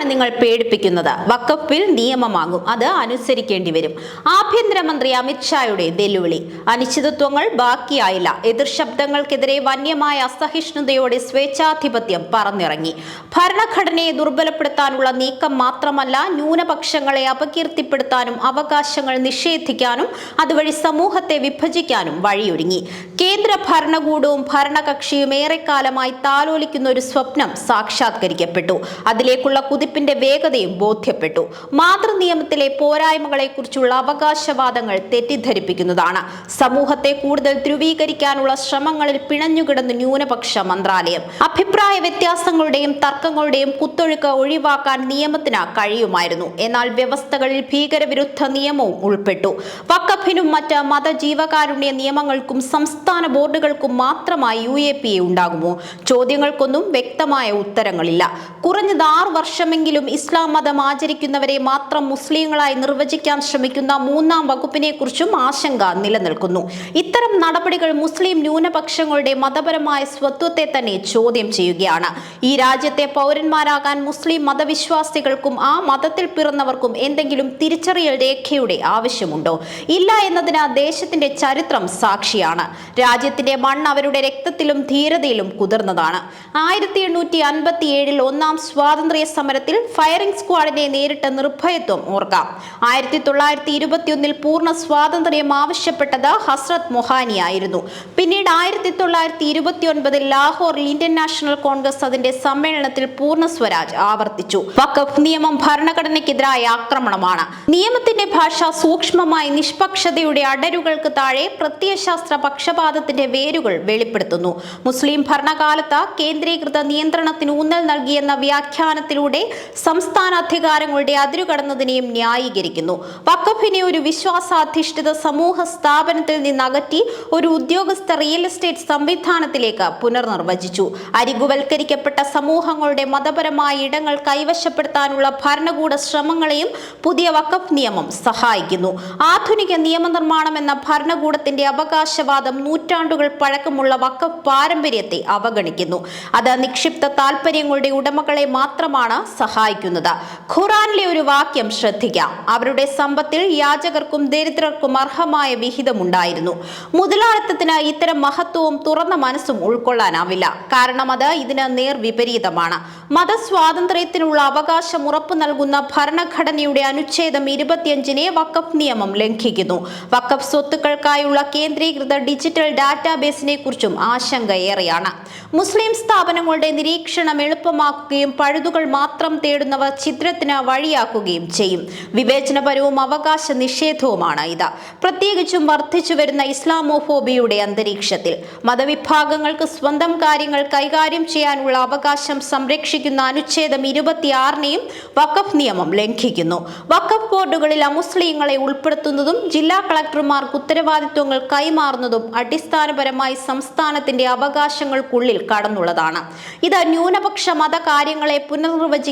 എന്തിനാണ് നിങ്ങൾ പേടിപ്പിക്കുന്നത്. വക്കപ്പിൽ നിയമമാകും. അത് അനുസരിക്കേണ്ടി വരും. ആഭ്യന്തരമന്ത്രി അമിത്ഷായുടെ വെല്ലുവിളി. അനിശ്ചിതത്വങ്ങൾ ബാക്കിയായില്ല. എതിർ ശബ്ദങ്ങൾക്കെതിരെ വന്യമായ അസഹിഷ്ണുതയോടെ സ്വേച്ഛാധിപത്യം പറന്നിറങ്ങി. ഭരണഘടനയെ ദുർബലപ്പെടുത്താനുള്ള നീക്കം മാത്രമല്ല ന്യൂനപക്ഷങ്ങളെ അപകീർത്തിപ്പെടുത്താനും അവകാശങ്ങൾ നിഷേധിക്കാനും അതുവഴി സമൂഹത്തെ വിഭജിക്കാനും വഴിയൊരുങ്ങി. കേന്ദ്ര ഭരണകൂടവും ഭരണകക്ഷിയും ഏറെക്കാലമായി താലോലിക്കുന്ന ഒരു സ്വപ്നം സാക്ഷാത്കരിക്കപ്പെട്ടു. അതിലേക്കുള്ള കുതിപ്പിന്റെ വേഗതയും ബോധ്യപ്പെട്ടു. മാതൃനിയമത്തിലെ പോരായ്മകളെക്കുറിച്ചുള്ള അവകാശവാദങ്ങൾ തെറ്റിദ്ധരിപ്പിക്കുന്നതാണ്. സമൂഹത്തെ കൂടുതൽ ധ്രുവീകരിക്കാനുള്ള ശ്രമങ്ങളിൽ പിണഞ്ഞുകിടന്ന് ന്യൂനപക്ഷ മന്ത്രാലയം. അഭിപ്രായ വ്യത്യാസങ്ങളുടെയും തർക്കങ്ങളുടെയും കുത്തൊഴുക്ക് ഒഴിവാക്കാൻ നിയമത്തിന് കഴിയുമായിരുന്നു. എന്നാൽ വ്യവസ്ഥകളിൽ ഭീകരവിരുദ്ധ നിയമവും ഉൾപ്പെട്ടു. വക്കഫിനും മറ്റ് മതജീവകാരുണ്യ നിയമങ്ങൾക്കും സംസ്ഥാന ബോർഡുകൾക്കും മാത്രമായി യു എ പി എ ഉണ്ടാകുമോ? ചോദ്യങ്ങൾക്കൊന്നും വ്യക്തമായ ഉത്തരങ്ങളില്ല. കുറഞ്ഞത് ആറ് വർഷമെങ്കിലും ഇസ്ലാം മതം ആചരിക്കുന്നവരെ മാത്രം മുസ്ലിങ്ങളായി നിർവചിക്കാൻ ശ്രമിക്കുന്ന മൂന്നാം വകുപ്പിനെ കുറിച്ചും ആശങ്ക നിലനിൽക്കുന്നു. ഇത്തരം നടപടികൾ മുസ്ലിം ന്യൂനപക്ഷങ്ങളുടെ മതപരമായ സ്വത്വത്തെ തന്നെ ചോദ്യം ചെയ്യുകയാണ്. ഈ രാജ്യത്തെ പൗരന്മാരാകാൻ മുസ്ലിം മതവിശ്വാസികൾക്കും ആ മതത്തിൽ പിറന്നവർക്കും എന്തെങ്കിലും തിരിച്ചറിയൽ രേഖയുടെ ആവശ്യമുണ്ടോ? ഇല്ല എന്നതിന് ദേശത്തിന്റെ ചരിത്രം സാക്ഷിയാണ്. രാജ്യത്തിന്റെ മണ്ണ് അവരുടെ രക്തത്തിലും ധീരതയിലും കുതിർന്നതാണ്. ആയിരത്തി എണ്ണൂറ്റി അൻപത്തി ഏഴിൽ ഒന്നാം സ്വാതന്ത്ര്യ സമരത്തിൽ ഫയറിംഗ് സ്ക്വാഡിനെ നേരിട്ട നിർഭയത്വം ഓർക്കാം ആയിരത്തി തൊള്ളായിരത്തി ഇരുപത്തിയൊന്നിൽ പൂർണ സ്വാതന്ത്ര്യം ആവശ്യപ്പെട്ടത് ഹസ്രത് മൊഹാനി ആയിരുന്നു പിന്നീട് ആയിരത്തി തൊള്ളായിരത്തി ഇരുപത്തിയൊൻപതിൽ ലാഹോറിൽ ഇന്ത്യൻ നാഷണൽ കോൺഗ്രസ് അതിന്റെ സമ്മേളനത്തിൽ പൂർണ സ്വരാജ് ആവർത്തിച്ചു. വഖഫ് നിയമം ഭരണഘടനയ്ക്കെതിരായ ആക്രമണമാണ്. നിയമത്തിന്റെ ഭാഷ സൂക്ഷ്മമായി നിഷ്പക്ഷതയുടെ അടരുകൾക്ക് താഴെ പ്രത്യയശാസ്ത്ര പക്ഷപാതത്തിന്റെ വേരുകൾ വെളിപ്പെടുത്തുന്നു. മുസ്ലിം ഭരണകാലത്ത് കേന്ദ്രീകൃത നിയന്ത്രണത്തിന് ഊന്നൽ നൽകിയെന്ന വ്യാഖ്യാനത്തിലൂടെ സംസ്ഥാന അധികാരങ്ങളുടെ അതിരുകടന്നതിനെയും ന്യായീകരിക്കുന്നു. വഖഫിനെ ഒരു വിശ്വാസാധിഷ്ഠിത സമൂഹ സ്ഥാപനത്തിൽ നിന്ന് അകറ്റി ഒരു ഉദ്യോഗസ്ഥ റിയൽ എസ്റ്റേറ്റ് സംവിധാനത്തിലേക്ക് പുനർനിർവചിച്ചു. അരികുവൽക്കരിക്കപ്പെട്ട സമൂഹങ്ങളുടെ മതപരമായ ഇടങ്ങൾ കൈവശപ്പെടുത്താനുള്ള ഭരണകൂട ശ്രമങ്ങളെയും പുതിയ വഖഫ് നിയമം സഹായിക്കുന്നു. ആധുനിക നിയമനിർമ്മാണം എന്ന ഭരണകൂടത്തിന്റെ അവകാശവാദം നൂറ്റാണ്ടുകൾ പഴക്കമുള്ള വക്കഫ് പാരമ്പര്യത്തെ അവഗണിക്കുന്നു. അത് നിക്ഷിപ്ത താൽപ്പര്യങ്ങളുടെ ഉടമകളെ മാത്രമാണ് സഹായിക്കുന്നത്. ഖുറാനിലെ ഒരു വാക്യം ശ്രദ്ധിക്കാം. അവരുടെ സമ്പത്തിൽ യാചകർക്കും ദരിദ്രർക്കും അർഹമായ വിഹിതമുണ്ടായിരുന്നു. മുതലാളിത്തത്തിന് ഇത്തരം മഹത്വവും തുറന്ന മനസ്സും ഉൾക്കൊള്ളാനാവില്ല. കാരണം അത് ഇതിന് നേർ വിപരീതമാണ്. മതസ്വാതന്ത്ര്യത്തിനുള്ള അവകാശം ഉറപ്പു നൽകുന്ന ഭരണഘടനയുടെ അനുച്ഛേദം ഇരുപത്തിയഞ്ചിനെ വക്കഫ് നിയമം ലംഘിക്കുന്നു. വക്കഫ് സ്വത്തുക്കൾക്കായുള്ള കേന്ദ്രീകൃത ഡിജിറ്റൽ ഡാറ്റാബേസിനെ കുറിച്ചും ആശങ്കയേറെയാണ് മുസ്ലിം സ്ഥാപനങ്ങളുടെ നിരീക്ഷണം എളുപ്പമാക്കുകയും പഴുതുകൾ മാത്രം തേടുന്നവർ ചിത്രത്തിന് വഴിയാക്കുകയും ചെയ്യും. വിവേചനപരവും അവകാശ നിഷേധവുമാണ് ഇത്. പ്രത്യേകിച്ചും വർദ്ധിച്ചു വരുന്ന ഇസ്ലാമോഫോബിയുടെ അന്തരീക്ഷത്തിൽ. മതവിഭാഗങ്ങൾക്ക് സ്വന്തം കാര്യങ്ങൾ കൈകാര്യം ചെയ്യാനുള്ള അവകാശം സംരക്ഷിക്കുന്ന അനുച്ഛേദം ഇരുപത്തിയാറിനെയും വഖഫ് നിയമം ലംഘിക്കുന്നു. വഖഫ് ബോർഡുകളിൽ അമുസ്ലിങ്ങളെ ഉൾപ്പെടുത്തുന്നതും ജില്ലാ കളക്ടർമാർക്ക് ഉത്തരവാദിത്വങ്ങൾ കൈമാറുന്നതും അടിസ്ഥാനപരമായി സംസ്ഥാനത്തിന്റെ അവകാശങ്ങൾക്കുള്ളിൽ കടന്നുള്ളതാണ്. ഇത് ന്യൂനപക്ഷ മതകാര്യങ്ങളെ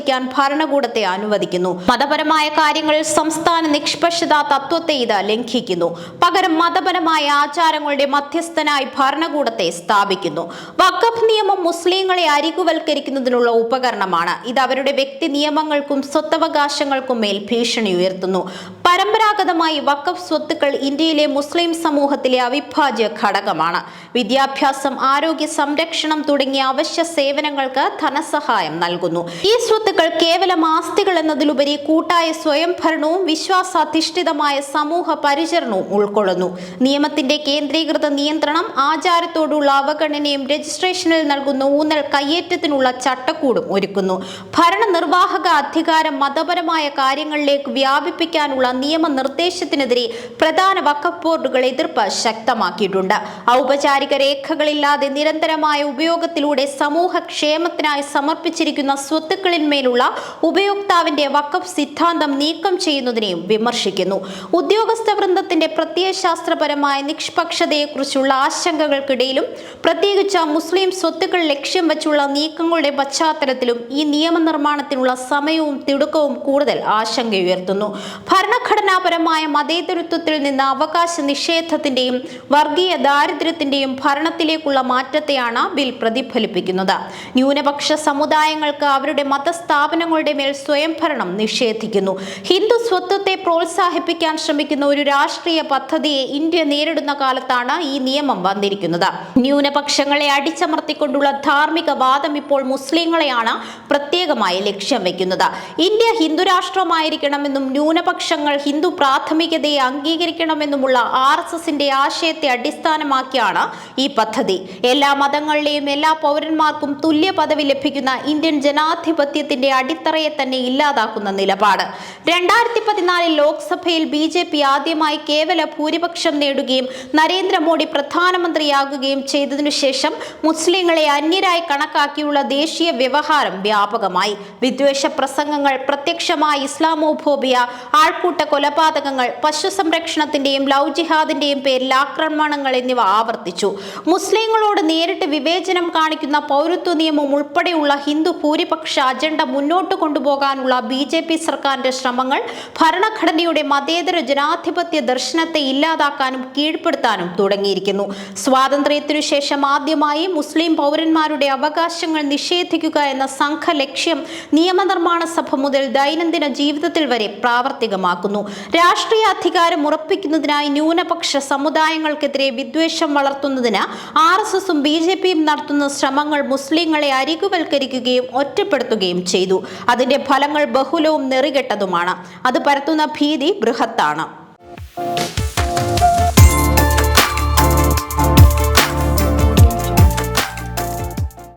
പുനർനിർവചിക്കാൻ ഭരണകൂടത്തെ അനുവദിക്കുന്നു. മതപരമായ കാര്യങ്ങളിൽ സംസ്ഥാന നിഷ്പക്ഷത തത്വത്തെ ഇത് ലംഘിക്കുന്നു. പകരം മതപരമായ ആചാരങ്ങളുടെ മധ്യസ്ഥനായി ഭരണകൂടത്തെ സ്ഥാപിക്കുന്നു. വഖഫ് നിയമം മുസ്ലിങ്ങളെ അരികുവൽക്കരിക്കുന്നതിനുള്ള ഉപകരണമാണ്. ഇത് അവരുടെ വ്യക്തി നിയമങ്ങൾക്കും സ്വത്തവകാശങ്ങൾക്കും മേൽ ഭീഷണി ഉയർത്തുന്നു. പരമ്പരാഗതമായി വഖഫ് സ്വത്തുക്കൾ ഇന്ത്യയിലെ മുസ്ലിം സമൂഹത്തിലെ അവിഭാജ്യ ഘടകമാണ്. വിദ്യാഭ്യാസം ആരോഗ്യ സംരക്ഷണം തുടങ്ങിയ അവശ്യ സേവനങ്ങൾക്ക് ധനസഹായം നൽകുന്നു. ഈ സ്വത്തുക്കൾ കേവലം ആസ്തികൾ എന്നതിലുപരി കൂട്ടായ സ്വയംഭരണവും വിശ്വാസാധിഷ്ഠിതമായ സമൂഹ പരിചരണവും ഉൾക്കൊള്ളുന്നു. നിയമത്തിന്റെ കേന്ദ്രീകൃത നിയന്ത്രണം ആചാരത്തോടുള്ള അവഗണനയും രജിസ്ട്രേഷനിൽ നൽകുന്ന ഊന്നൽ കയ്യേറ്റത്തിനുള്ള ചട്ടക്കൂടും ഒരുക്കുന്നു. ഭരണനിർവാഹക അധികാരം മതപരമായ കാര്യങ്ങളിലേക്ക് വ്യാപിപ്പിക്കാനുള്ള നിയമനിർദ്ദേശത്തിനെതിരെ പ്രധാന വക്കഫ് ബോർഡുകൾ എതിർപ്പ് ശക്തമാക്കിയിട്ടുണ്ട്. ഔപചാരിക രേഖകളില്ലാതെ നിരന്തരമായ ഉപയോഗത്തിലൂടെ സമൂഹ ക്ഷേമത്തിനായി സമർപ്പിച്ചിരിക്കുന്ന സ്വത്തുക്കളിന്മേലുള്ള ഉപയോക്താവിന്റെ വക്കഫ് സിദ്ധാന്തം നീക്കം ചെയ്യുന്നതിനെയും വിമർശിക്കുന്നു. ഉദ്യോഗസ്ഥ വൃന്ദത്തിന്റെ പ്രത്യയശാസ്ത്രപരമായ നിഷ്പക്ഷതയെക്കുറിച്ചുള്ള ആശങ്കകൾക്കിടയിലും പ്രത്യേകിച്ച് മുസ്ലിം സ്വത്തുക്കൾ ലക്ഷ്യം വച്ചുള്ള നീക്കങ്ങളുടെ പശ്ചാത്തലത്തിലും ഈ നിയമനിർമ്മാണത്തിനുള്ള സമയവും തിടുക്കവും കൂടുതൽ ആശങ്കയുയർത്തുന്നു ഭരണഘടനാപരമായ മതേതരത്വത്തിൽ നിന്ന് അവകാശ നിഷേധത്തിന്റെയും വർഗീയ ദാരിദ്ര്യത്തിന്റെയും ഭരണത്തിലേക്കുള്ള മാറ്റത്തെയാണ് ബിൽ പ്രതിഫലിപ്പിക്കുന്നത്. ന്യൂനപക്ഷ സമുദായങ്ങൾക്ക് അവരുടെ സ്ഥാപനങ്ങളുടെ മേൽ സ്വയംഭരണം നിഷേധിക്കുന്നു. ഹിന്ദു സ്വത്വത്തെ പ്രോത്സാഹിപ്പിക്കാൻ ശ്രമിക്കുന്ന ഒരു രാഷ്ട്രീയ പദ്ധതിയെ ഇന്ത്യ നേരിടുന്ന കാലത്താണ് ഈ നിയമം വന്നിരിക്കുന്നത്. ന്യൂനപക്ഷങ്ങളെ അടിച്ചമർത്തിക്കൊണ്ടുള്ള ധാർമ്മിക വാദം ഇപ്പോൾ മുസ്ലിങ്ങളെയാണ് പ്രത്യേകമായി ലക്ഷ്യം വെക്കുന്നത്. ഇന്ത്യ ഹിന്ദുരാഷ്ട്രമായിരിക്കണമെന്നും ന്യൂനപക്ഷങ്ങൾ ഹിന്ദു പ്രാഥമികതയെ അംഗീകരിക്കണമെന്നുമുള്ള ആർ എസ് എസിന്റെ ആശയത്തെ അടിസ്ഥാനമാക്കിയാണ് ഈ പദ്ധതി. എല്ലാ മതങ്ങളിലെയും എല്ലാ പൗരന്മാർക്കും തുല്യ പദവി ലഭിക്കുന്ന ഇന്ത്യൻ ജനാധിപത്യത്തിന്റെ അടിത്തറയെ തന്നെ ഇല്ലാതാക്കുന്ന നിലപാട്. രണ്ടായിരത്തി പതിനാലിൽ ലോക്സഭയിൽ ബി ജെ പി ആദ്യമായി കേവല ഭൂരിപക്ഷം നേടുകയും നരേന്ദ്രമോദി പ്രധാനമന്ത്രിയാകുകയും ചെയ്തതിനു ശേഷം മുസ്ലിങ്ങളെ അന്യരായി കണക്കാക്കിയുള്ള ദേശീയ വ്യവഹാരം വ്യാപകമായി. വിദ്വേഷ പ്രസംഗങ്ങൾ പ്രത്യക്ഷമായ ഇസ്ലാമോഫോബിയ ആൾക്കൂട്ട കൊലപാതകങ്ങൾ പശു സംരക്ഷണത്തിന്റെയും ലവ് ജിഹാദിന്റെയും പേരിൽ ആക്രമണങ്ങൾ എന്നിവ ആവർത്തിച്ചു. മുസ്ലിങ്ങളോട് നേരിട്ട് വിവേചനം കാണിക്കുന്ന പൗരത്വ നിയമം ഉൾപ്പെടെയുള്ള ഹിന്ദു ഭൂരിപക്ഷ അജണ്ട മുന്നോട്ട് കൊണ്ടുപോകാനുള്ള ബി ജെ പി സർക്കാരിന്റെ ശ്രമങ്ങൾ ഭരണഘടനയുടെ മതേതര ജനാധിപത്യ ദർശനത്തെ ഇല്ലാതാക്കാനും കീഴ്പ്പെടുത്താനും തുടങ്ങിയിരിക്കുന്നു. സ്വാതന്ത്ര്യത്തിനു ശേഷം ആദ്യമായി മുസ്ലിം പൗരന്മാരുടെ അവകാശങ്ങൾ നിഷേധിക്കുക എന്ന സംഘ ലക്ഷ്യം നിയമനിർമ്മാണ സഭ മുതൽ ദൈനംദിന ജീവിതത്തിൽ വരെ പ്രാവർത്തികമാക്കുന്നു. രാഷ്ട്രീയ അധികാരം ഉറപ്പിക്കുന്നതിനായി ന്യൂനപക്ഷ സമുദായങ്ങൾക്കെതിരെ വിദ്വേഷം വളർത്തുന്നതിന് ആർ എസ് എസും ബി ജെ പിയും നടത്തുന്ന ശ്രമങ്ങൾ മുസ്ലിങ്ങളെ അരികുവൽക്കരിക്കുകയും ഒറ്റപ്പെടുത്തുകയും ചെയ്തു. അതിന്റെ ഫലങ്ങൾ ബഹുലവും നെറികെട്ടതുമാണ്. അത് പരത്തുന്ന ഭീതി ബൃഹത്താണ്.